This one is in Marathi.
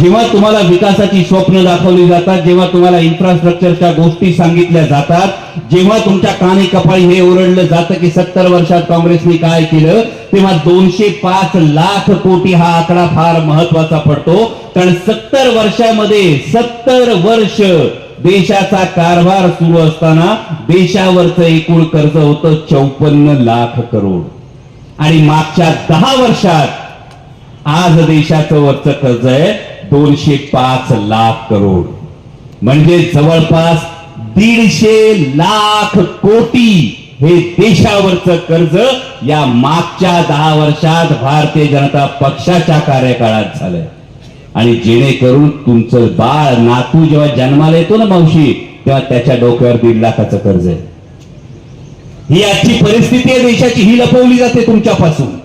जेव्हा तुम्हाला विकासाची स्वप्न दाखवली जातात जेव्हा तुम्हाला इन्फ्रास्ट्रक्चरच्या गोष्टी सांगितल्या जातात जेव्हा तुमच्या कानी कपाळी हे ओरडलं जातं की सत्तर वर्षात काँग्रेसने काय केलं तेव्हा दोनशे पाच लाख कोटी हा आकडा फार महत्त्वाचा पडतो. कारण सत्तर वर्षामध्ये सत्तर वर्ष देशाचा कारभार सुरू असताना देशावरचं एकूण कर्ज होतं चौपन्न लाख करोड. आणि मागच्या दहा वर्षात आज देशाचं वरचं कर्ज आहे. दोनशे पाच लाख करोड. म्हणजे जवळपास दीडशे लाख कोटी हे देशावरचं कर्ज या मागच्या दहा वर्षात भारतीय जनता पक्षाच्या कार्यकाळात झालंय. आणि जेणेकरून तुमचं बाळ नातू जेव्हा जन्माला येतो ना मावशी तेव्हा त्याच्या डोक्यावर दीड लाखाचं कर्ज आहे. ही आजची परिस्थिती आहे देशाची ही लपवली जाते तुमच्यापासून.